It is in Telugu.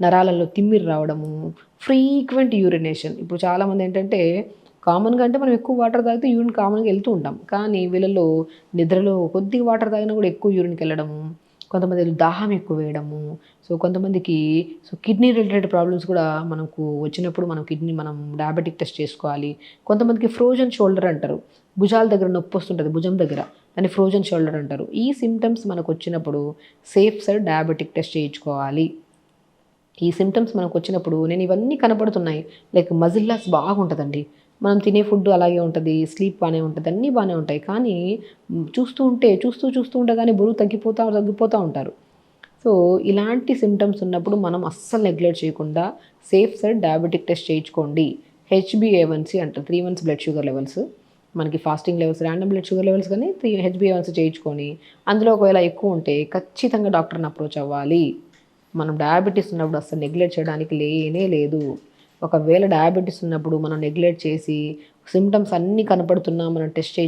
నరాలలో తిమ్మిరి రావడము ఫ్రీక్వెంట్ యూరినేషన్ ఇప్పుడు చాలామంది ఏంటంటే కామన్గా అంటే మనం ఎక్కువ వాటర్ తాగితే యూరిన్ కామన్గా వెళ్తూ ఉంటాం. కానీ వీళ్ళలో నిద్రలో కొద్దిగా వాటర్ తాగినా కూడా ఎక్కువ యూరిన్కి వెళ్ళడము కొంతమంది దాహం ఎక్కువ వేయడము సో కొంతమందికి సో కిడ్నీ రిలేటెడ్ ప్రాబ్లమ్స్ కూడా మనకు వచ్చినప్పుడు మనం కిడ్నీ మనం డయాబెటిక్ టెస్ట్ చేసుకోవాలి. కొంతమందికి ఫ్రోజన్ షోల్డర్ అంటారు. భుజాల దగ్గర నొప్పి వస్తుంటుంది భుజం దగ్గర. దాన్ని ఫ్రోజన్ షోల్డర్ అంటారు. ఈ సిమ్టమ్స్ మనకు వచ్చినప్పుడు సేఫ్ సైడ్ డయాబెటిక్ టెస్ట్ చేయించుకోవాలి. ఈ సిమ్టమ్స్ మనకు వచ్చినప్పుడు నేను ఇవన్నీ కనపడుతున్నాయి లైక్ మజిల్ లాస్ బాగుంటుందండి. మనం తినే ఫుడ్ అలాగే ఉంటుంది స్లీప్ బాగానే ఉంటుంది అన్నీ బాగానే ఉంటాయి. కానీ చూస్తూ ఉంటే చూస్తూ చూస్తూ ఉంటే కానీ బరువు తగ్గిపోతా తగ్గిపోతూ ఉంటారు. సో ఇలాంటి సిమ్టమ్స్ ఉన్నప్పుడు మనం అస్సలు నెగ్లెక్ట్ చేయకుండా సేఫ్ సైడ్ డయాబెటిక్ టెస్ట్ చేయించుకోండి. హెచ్బిఏవన్సీ అంటారు. Three months blood sugar levels మనకి fasting levels random blood sugar levels కానీ త్రీ హెచ్బిఏవన్సీ చేయించుకొని అందులో ఒకవేళ ఎక్కువ ఉంటే ఖచ్చితంగా డాక్టర్ని అప్రోచ్ అవ్వాలి. మనం డయాబెటీస్ ఉన్నప్పుడు అసలు నెగ్లెక్ట్ చేయడానికి లేనే లేదు. ఒకవేళ డయాబెటీస్ ఉన్నప్పుడు మనం నెగ్లెక్ట్ చేసి సిమ్టమ్స్ అన్నీ కనపడుతున్నా మనం టెస్ట్ చేయి